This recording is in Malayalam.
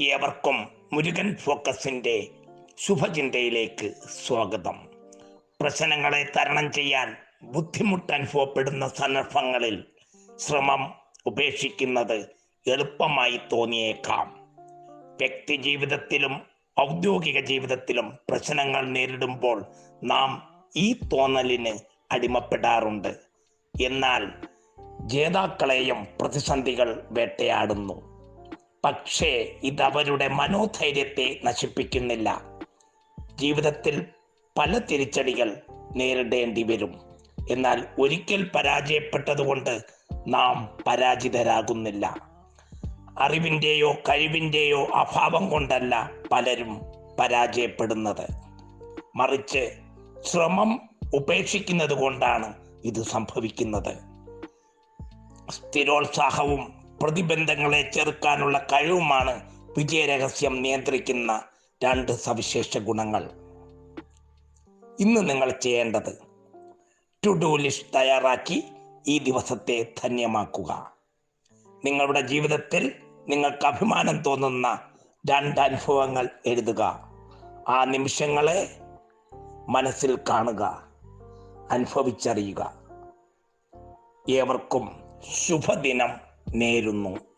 ഏവർക്കും മുരുകൻ ഫോക്കസിന്റെ ശുഭചിന്തയിലേക്ക് സ്വാഗതം. പ്രശ്നങ്ങളെ തരണം ചെയ്യാൻ ബുദ്ധിമുട്ട് അനുഭവപ്പെടുന്ന സന്ദർഭങ്ങളിൽ ശ്രമം ഉപേക്ഷിക്കുന്നത് എളുപ്പമായി തോന്നിയേക്കാം. വ്യക്തി ജീവിതത്തിലും ഔദ്യോഗിക ജീവിതത്തിലും പ്രശ്നങ്ങൾ നേരിടുമ്പോൾ നാം ഈ തോന്നലിന് അടിമപ്പെടാറുണ്ട്. എന്നാൽ ജേതാക്കളെയും പ്രതിസന്ധികൾ വേട്ടയാടുന്നു. പക്ഷേ ഇതവരുടെ മനോധൈര്യത്തെ നശിപ്പിക്കുന്നില്ല. ജീവിതത്തിൽ പല തിരിച്ചടികൾ നേരിടേണ്ടി വരും. എന്നാൽ ഒരിക്കൽ പരാജയപ്പെട്ടതുകൊണ്ട് നാം പരാജിതരാകുന്നില്ല. അറിവിന്റെയോ കഴിവിന്റെയോ അഭാവം കൊണ്ടല്ല പലരും പരാജയപ്പെടുന്നത്. മറിച്ച് ശ്രമം ഉപേക്ഷിക്കുന്നത് കൊണ്ടാണ് ഇത് സംഭവിക്കുന്നത്. സ്ഥിരോത്സാഹവും പ്രതിബന്ധങ്ങളെ ചെറുക്കാനുള്ള കഴിവുമാണ് വിജയരഹസ്യം നിയന്ത്രിക്കുന്ന രണ്ട് സവിശേഷ ഗുണങ്ങൾ. ഇന്ന് നിങ്ങൾ ചെയ്യേണ്ടത് ടു ഡു ലിസ്റ്റ് തയ്യാറാക്കി ഈ ദിവസത്തെ ധന്യമാക്കുക. നിങ്ങളുടെ ജീവിതത്തിൽ നിങ്ങൾക്ക് അഭിമാനം തോന്നുന്ന രണ്ട് അനുഭവങ്ങൾ എഴുതുക. ആ നിമിഷങ്ങളെ മനസ്സിൽ കാണുക അനുഭവിച്ചറിയുക. ഏവർക്കും ശുഭദിനം. メールも。